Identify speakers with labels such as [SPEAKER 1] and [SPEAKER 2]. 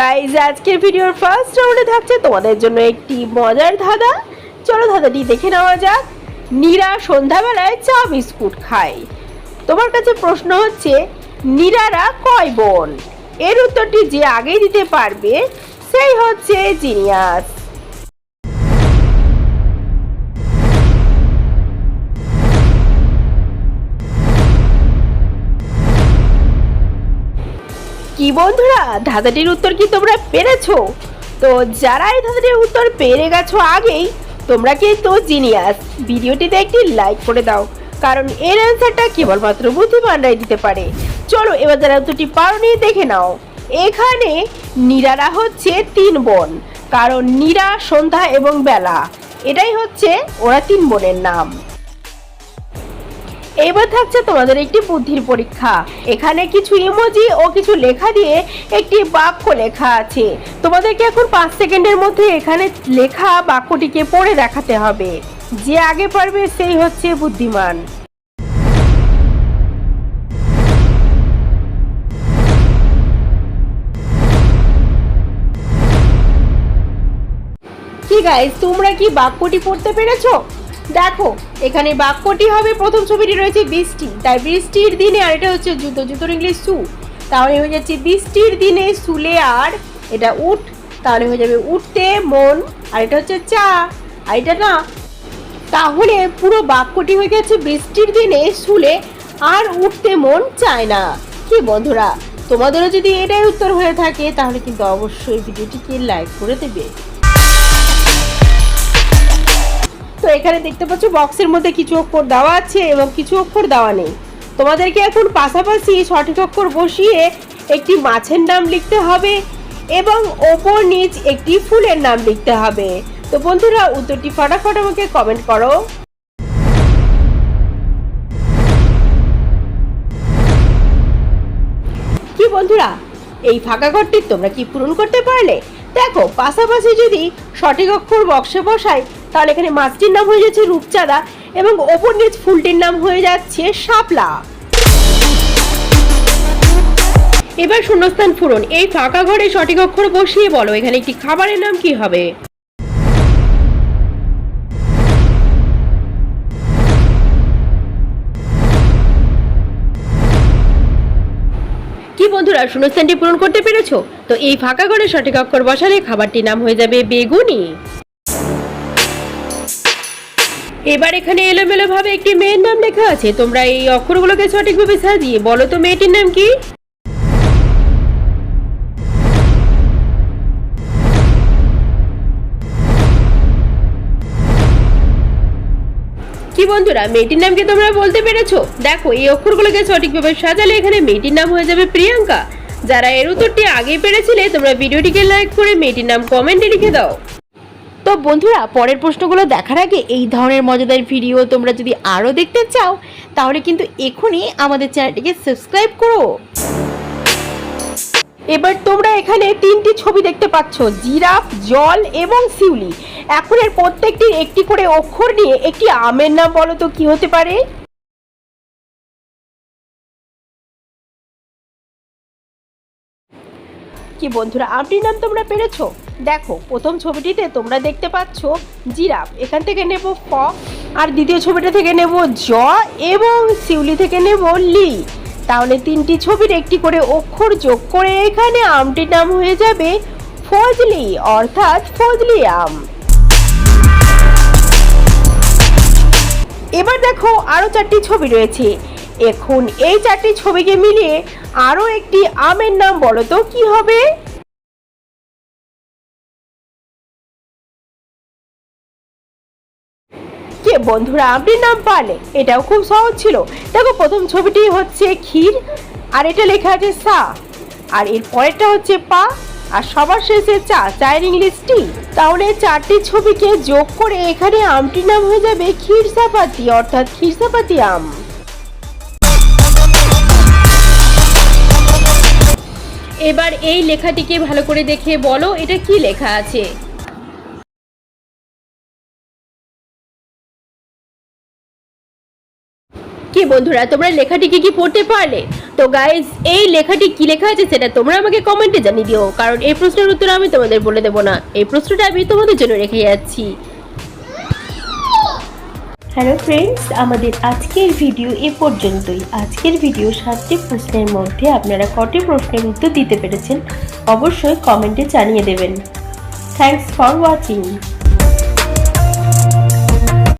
[SPEAKER 1] Guys আজকের ভিডিওর first রাউন্ডে থাকছে তোমাদের জন্য একটি মজার ধাঁধা। চলো ধাঁধাটি দেখে নেওয়া যাক। নীরা সন্ধ্যাবেলায় চা বিস্কুট খায়। তোমার কাছে প্রশ্ন হচ্ছে, নীরারা কয় বোন? এর উত্তরটি যে আগেই দিতে পারবে, সেই হচ্ছে জিনিয়াস। কি বন্ধুরা, ধাঁধাটির উত্তর কি তোমরা পেরেছ? তো যারা এই ধাঁধাটির উত্তর পেরে গেছো আগেই, তোমরা কিন্তু জিনিয়াস। ভিডিওটিতে একটি লাইক করে দাও, কারণ এর অ্যান্সারটা কেবলমাত্র বুদ্ধিমানরাই দিতে পারে। চলো এবার যারা উত্তরটি পারোনি দেখে নাও। এখানে নীরারা হচ্ছে তিন বোন, কারণ নীরা, সন্ধ্যা এবং বেলা। এটাই হচ্ছে ওরা তিন বোনের নাম। এবার থাকছে তোমাদের একটি বুদ্ধির পরীক্ষা। এখানে কিছু ইমোজি ও কিছু লেখা দিয়ে একটি বাক্য লেখা আছে। তোমাদেরকে এখন পাঁচ সেকেন্ডের মধ্যে এখানে লেখা বাক্যটিকে পড়ে দেখাতে হবে। যে আগে পারবে সেই হচ্ছে বুদ্ধিমান। তোমরা কি বাক্যটি পড়তে পেরেছ? দেখো, এখানে বাক্যটি হবে, প্রথম ছবিটি রয়েছে বৃষ্টি। তাই বৃষ্টির দিনে, আর এটা হচ্ছে জুতো জুতোর ইংলিশ সু। তাহলে হয়ে যাচ্ছে বৃষ্টির দিনে শুলে আর এটা উঠ, তাহলে হয়ে যাবে উঠতে মন, আর এটা হচ্ছে চা। আর এটা না, তাহলে পুরো বাক্যটি হয়ে গেছে বৃষ্টির দিনে শুলে আর উঠতে মন চায় না। কি বন্ধুরা, তোমাদেরও যদি এটাই উত্তর হয়ে থাকে, তাহলে কিন্তু অবশ্যই ভিডিওটিকে লাইক করে দেবে। তো এখানে দেখতে পাচ্ছ বক্সের মধ্যে কিছু অক্ষর দেওয়া আছে এবং কিছু অক্ষর দেওয়া নেই। তোমাদেরকে এখন পাশাপাশি সঠিক অক্ষর বসিয়ে একটি মাছের নাম লিখতে হবে এবং ওপর নিচ একটি ফুলের নাম লিখতে হবে। তো বন্ধুরা, উত্তরটি ফটাফট আমাকে কমেন্ট করো। কি বন্ধুরা, এই ফাঁকা ঘরটি তোমরা কি পূরণ করতে পারলে? দেখো, পাশাপাশি যদি সঠিক অক্ষর বক্সে বসাই তাহলে এখানে মাছটির নাম হয়ে যাচ্ছে রূপচাঁদা এবং ওপর নিচ ফুলটির নাম হয়ে যাচ্ছে শাপলা। এবার শূন্যস্থান পূরণ। এই ফাঁকা ঘরে সঠিক অক্ষর বসিয়ে বলো, এখানে একটি খাবারের নাম কি হবে? কি বন্ধুরা, শূন্যস্থানটি পূরণ করতে পেরেছ? তো এই ফাঁকা ঘরে সঠিক অক্ষর বসালে খাবারটির নাম হয়ে যাবে বেগুনি। এবার এখানে এলোমেলো ভাবে একটি মেয়ের নাম লেখা আছে। তোমরা এই অক্ষরগুলোকে সঠিকভাবে সাজিয়ে বলো তো মেয়েটির নাম কি? কি বন্ধুরা, মেয়েটির নাম কি তোমরা বলতে পেরেছ? দেখো, এই অক্ষরগুলোকে সঠিকভাবে সাজালে এখানে মেয়েটির নাম হয়ে যাবে প্রিয়াঙ্কা। যারা এর উত্তরটি আগে পেরেছিলে, তোমরা ভিডিওটিকে লাইক করে মেয়েটির নাম কমেন্টে লিখে দাও। তো বন্ধুরা, পরের প্রশ্নগুলো দেখার আগে এই ধরনের মজাদার ভিডিও তোমরা যদি আরও দেখতে চাও, তাহলে কিন্তু এখনই আমাদের চ্যানেলটিকে সাবস্ক্রাইব করো। এবার তোমরা এখানে তিনটি ছবি দেখতে পাচ্ছ, জিরাফ, জল এবং শিউলি। এখন এর প্রত্যেকটির একটি করে অক্ষর নিয়ে একটি আমের নাম বলো তো, কি হতে পারে? কি বন্ধুরা আমটির নাম তোমরা পেরেছ? দেখো, প্রথম ছবিটিতে তোমরা দেখতে পাচ্ছ জিরাফ। এখান থেকে নেব ফ, আর দ্বিতীয় ছবিটা থেকে নেব জ, এবং শিউলি থেকে নেব লি। তাহলে তিনটি ছবির একটি করে অক্ষর যোগ করে এখানে আমটির নাম হয়ে যাবে ফজলি, অর্থাৎ ফজলি আম এবার দেখো আরও চারটি ছবি রয়েছে। এখন এই চারটি ছবিকে মিলিয়ে আরও একটি আমের নাম বলো তো, কি হবে? কে বন্ধুরা আমটির নাম পারলে। এটাও খুব সহজ ছিল। দেখো, প্রথম ছবিটি হচ্ছে ক্ষীর, আর এটা লেখা আছে সা। আর এর পরেরটা হচ্ছে পা, আর সবার শেষে চা, চায়ের ইংলিশ টি। তাহলে চারটি ছবিকে যোগ করে এখানে আমটির নাম হয়ে যাবে ক্ষীরসাপাতি অর্থাৎ ক্ষীরসাপাতি আম। এবার এই লেখাটিকে ভালো করে দেখে বলো, এটা কি লেখা আছে? কি বন্ধুরা, তোমরা লেখাটিকে কি পড়তে পারলে? তো গাইজ এই লেখাটি কি লেখা আছে সেটা তোমরা আমাকে কমেন্টে জানিয়ে দিও, কারণ এই প্রশ্নের উত্তর আমি তোমাদের বলে দেবো না। এই প্রশ্নটা আমি তোমাদের জন্য রেখে যাচ্ছি। হ্যালো ফ্রেন্ডস আমাদের আজকের ভিডিও এ পর্যন্তই। আজকের ভিডিও সাতটি প্রশ্নের মধ্যে আপনারা কটি প্রশ্নের উত্তর দিতে পেরেছেন, অবশ্যই কমেন্টে জানিয়ে দেবেন। Thanks for watching